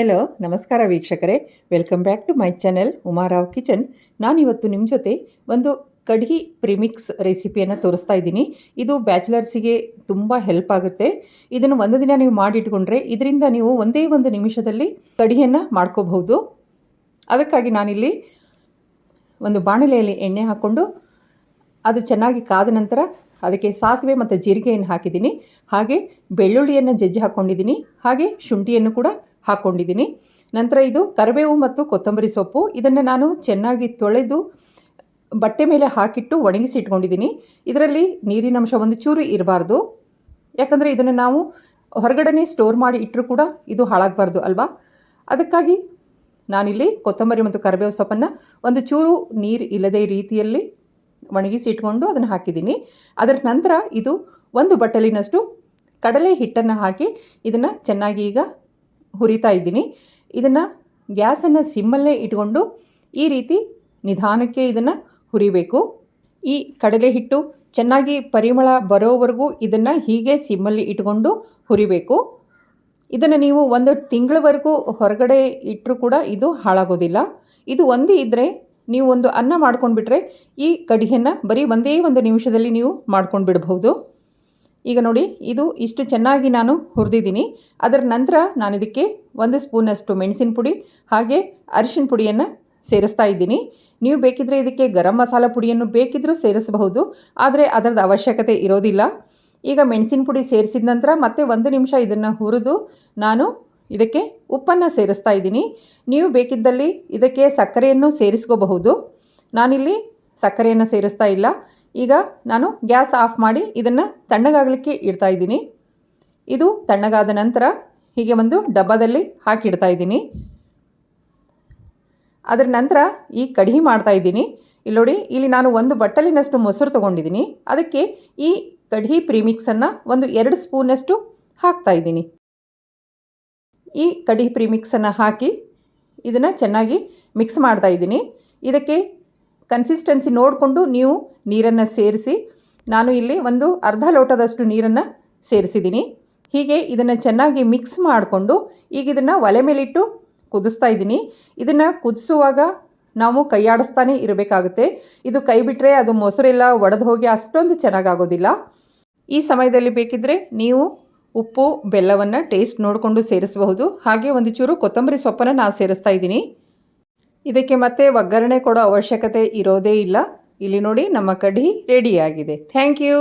Hello ನಮಸ್ಕಾರ ವೀಕ್ಷಕರೇ. Welcome back to my channel Uma Rao kitchen ನಾನಿವತ್ತು ನಿಮ್ಮ ಜೊತೆ ಒಂದು ಕಡ್ಗಿ ಪ್ರಿಮಿಕ್ಸ್ ರೆಸಿಪಿಯನ್ನು ತೋರಿಸ್ತಾ ಇದ್ದೀನಿ. ಇದು ಬ್ಯಾಚುಲರ್ಸಿಗೆ ತುಂಬ ಹೆಲ್ಪ್ ಆಗುತ್ತೆ. ಇದನ್ನು ಒಂದು ದಿನ ನೀವು ಮಾಡಿಟ್ಕೊಂಡ್ರೆ ಇದರಿಂದ ನೀವು ಒಂದೇ ಒಂದು ನಿಮಿಷದಲ್ಲಿ ಕಡಿಯನ್ನು ಮಾಡ್ಕೋಬಹುದು. ಅದಕ್ಕಾಗಿ ನಾನಿಲ್ಲಿ ಒಂದು ಬಾಣಲೆಯಲ್ಲಿ ಎಣ್ಣೆ ಹಾಕ್ಕೊಂಡು ಅದು ಚೆನ್ನಾಗಿ ಕಾದ ನಂತರ ಅದಕ್ಕೆ ಸಾಸಿವೆ ಮತ್ತು ಜೀರಿಗೆಯನ್ನು ಹಾಕಿದ್ದೀನಿ. ಹಾಗೆ ಬೆಳ್ಳುಳ್ಳಿಯನ್ನು ಜಜ್ಜಿ ಹಾಕ್ಕೊಂಡಿದ್ದೀನಿ ಹಾಗೆ ಶುಂಠಿಯನ್ನು ಕೂಡ ಹಾಕ್ಕೊಂಡಿದ್ದೀನಿ ನಂತರ ಇದು ಕರಿಬೇವು ಮತ್ತು ಕೊತ್ತಂಬರಿ ಸೊಪ್ಪು. ಇದನ್ನು ನಾನು ಚೆನ್ನಾಗಿ ತೊಳೆದು ಬಟ್ಟೆ ಮೇಲೆ ಹಾಕಿಟ್ಟು ಒಣಗಿಸಿ ಇಟ್ಕೊಂಡಿದ್ದೀನಿ. ಇದರಲ್ಲಿ ನೀರಿನಂಶ ಒಂದು ಚೂರು ಇರಬಾರ್ದು. ಯಾಕಂದರೆ ಇದನ್ನು ನಾವು ಹೊರಗಡೆ ಸ್ಟೋರ್ ಮಾಡಿ ಇಟ್ಟರೂ ಕೂಡ ಇದು ಹಾಳಾಗಬಾರ್ದು ಅಲ್ವಾ? ಅದಕ್ಕಾಗಿ ನಾನಿಲ್ಲಿ ಕೊತ್ತಂಬರಿ ಮತ್ತು ಕರಿಬೇವು ಸೊಪ್ಪನ್ನು ಒಂದು ಚೂರು ನೀರು ಇಲ್ಲದೇ ರೀತಿಯಲ್ಲಿ ಒಣಗಿಸಿ ಇಟ್ಕೊಂಡು ಅದನ್ನು ಹಾಕಿದ್ದೀನಿ. ಅದರ ನಂತರ ಇದು ಒಂದು ಬಟ್ಟಲಿನಷ್ಟು ಕಡಲೆ ಹಿಟ್ಟನ್ನು ಹಾಕಿ ಇದನ್ನು ಚೆನ್ನಾಗಿ ಈಗ ಹುರಿತಾ ಇದ್ದೀನಿ. ಇದನ್ನು ಗ್ಯಾಸನ್ನು ಸಿಮ್ಮಲ್ಲೇ ಇಟ್ಕೊಂಡು ಈ ರೀತಿ ನಿಧಾನಕ್ಕೆ ಇದನ್ನು ಹುರಿಬೇಕು. ಈ ಕಡಲೆ ಹಿಟ್ಟು ಚೆನ್ನಾಗಿ ಪರಿಮಳ ಬರೋವರೆಗೂ ಇದನ್ನು ಹೀಗೆ ಸಿಮ್ಮಲ್ಲಿ ಇಟ್ಕೊಂಡು ಹುರಿಬೇಕು. ಇದನ್ನು ನೀವು ಒಂದು ತಿಂಗಳವರೆಗೂ ಹೊರಗಡೆ ಇಟ್ಟರೂ ಕೂಡ ಇದು ಹಾಳಾಗೋದಿಲ್ಲ. ಇದು ಒಂದೇ ಇದ್ದರೆ ನೀವು ಒಂದು ಅನ್ನ ಮಾಡ್ಕೊಂಡ್ಬಿಟ್ರೆ ಈ ಕಡಿಯನ್ನು ಬರೀ ಒಂದೇ ಒಂದು ನಿಮಿಷದಲ್ಲಿ ನೀವು ಮಾಡ್ಕೊಂಡು ಬಿಡಬಹುದು ಈಗ ನೋಡಿ, ಇದು ಇಷ್ಟು ಚೆನ್ನಾಗಿ ನಾನು ಹುರಿದಿದ್ದೀನಿ. ಅದರ ನಂತರ ನಾನು ಇದಕ್ಕೆ ಒಂದು ಸ್ಪೂನಷ್ಟು ಮೆಣಸಿನ ಪುಡಿ, ಹಾಗೆ ಅರಿಶಿನ ಪುಡಿಯನ್ನು ಸೇರಿಸ್ತಾ ಇದ್ದೀನಿ. ನೀವು ಬೇಕಿದ್ದರೆ ಇದಕ್ಕೆ ಗರಂ ಮಸಾಲ ಪುಡಿಯನ್ನು ಬೇಕಿದ್ದರೂ ಸೇರಿಸಬಹುದು, ಆದರೆ ಅದರದ್ದು ಅವಶ್ಯಕತೆ ಇರೋದಿಲ್ಲ. ಈಗ ಮೆಣಸಿನ ಪುಡಿ ಸೇರಿಸಿದ ನಂತರ ಮತ್ತೆ ಒಂದು ನಿಮಿಷ ಇದನ್ನು ಹುರಿದು ನಾನು ಇದಕ್ಕೆ ಉಪ್ಪನ್ನು ಸೇರಿಸ್ತಾ ಇದ್ದೀನಿ. ನೀವು ಬೇಕಿದ್ದಲ್ಲಿ ಇದಕ್ಕೆ ಸಕ್ಕರೆಯನ್ನು ಸೇರಿಸ್ಕೋಬಹುದು. ನಾನಿಲ್ಲಿ ಸಕ್ಕರೆಯನ್ನು ಸೇರಿಸ್ತಾ ಇಲ್ಲ. ಈಗ ನಾನು ಗ್ಯಾಸ್ ಆಫ್ ಮಾಡಿ ಇದನ್ನು ತಣ್ಣಗಾಗಲಿಕ್ಕೆ ಇಡ್ತಾ ಇದ್ದೀನಿ. ಇದು ತಣ್ಣಗಾದ ನಂತರ ಹೀಗೆ ಒಂದು ಡಬ್ಬದಲ್ಲಿ ಹಾಕಿಡ್ತಾ ಇದ್ದೀನಿ. ಅದರ ನಂತರ ಈ ಕಡಿ ಮಾಡ್ತಾ ಇದ್ದೀನಿ. ಇಲ್ಲಿ ನೋಡಿ, ಇಲ್ಲಿ ನಾನು ಒಂದು ಬಟ್ಟಲಿನಷ್ಟು ಮೊಸರು ತೊಗೊಂಡಿದ್ದೀನಿ. ಅದಕ್ಕೆ ಈ ಕಡಿ ಪ್ರೀಮಿಕ್ಸನ್ನು ಒಂದು ಎರಡು ಸ್ಪೂನಷ್ಟು ಹಾಕ್ತಾ ಇದ್ದೀನಿ. ಈ ಕಡಿ ಪ್ರೀಮಿಕ್ಸನ್ನು ಹಾಕಿ ಇದನ್ನು ಚೆನ್ನಾಗಿ ಮಿಕ್ಸ್ ಮಾಡ್ತಾ ಇದ್ದೀನಿ. ಇದಕ್ಕೆ ಕನ್ಸಿಸ್ಟೆನ್ಸಿ ನೋಡಿಕೊಂಡು ನೀವು ನೀರನ್ನು ಸೇರಿಸಿ, ನಾನು ಇಲ್ಲಿ ಒಂದು ಅರ್ಧ ಲೋಟದಷ್ಟು ನೀರನ್ನು ಸೇರಿಸಿದ್ದೀನಿ. ಹೀಗೆ ಇದನ್ನು ಚೆನ್ನಾಗಿ ಮಿಕ್ಸ್ ಮಾಡಿಕೊಂಡು ಈಗ ಇದನ್ನು ಒಲೆ ಮೇಲಿಟ್ಟು ಕುದಿಸ್ತಾ ಇದ್ದೀನಿ. ಇದನ್ನು ಕುದಿಸುವಾಗ ನಾವು ಕೈಯಾಡಿಸ್ತಾನೆ ಇರಬೇಕಾಗುತ್ತೆ. ಇದು ಕೈ ಬಿಟ್ಟರೆ ಅದು ಮೊಸರೆಲ್ಲ ಒಡೆದು ಹೋಗಿ ಅಷ್ಟೊಂದು ಚೆನ್ನಾಗಾಗೋದಿಲ್ಲ. ಈ ಸಮಯದಲ್ಲಿ ಬೇಕಿದ್ದರೆ ನೀವು ಉಪ್ಪು, ಬೆಲ್ಲವನ್ನು ಟೇಸ್ಟ್ ನೋಡಿಕೊಂಡು ಸೇರಿಸಬಹುದು. ಹಾಗೆ ಒಂದು ಚೂರು ಕೊತ್ತಂಬರಿ ಸೊಪ್ಪನ್ನು ನಾನು ಸೇರಿಸ್ತಾ ಇದ್ದೀನಿ. ಇದಕ್ಕೆ ಮತ್ತೆ ಒಗ್ಗರಣೆ ಕೊಡೋ ಅವಶ್ಯಕತೆ ಇರೋದೇ ಇಲ್ಲ. ಇಲ್ಲಿ ನೋಡಿ ನಮ್ಮ ಕಡ್ಡಿ ರೆಡಿಯಾಗಿದೆ ಥ್ಯಾಂಕ್ ಯು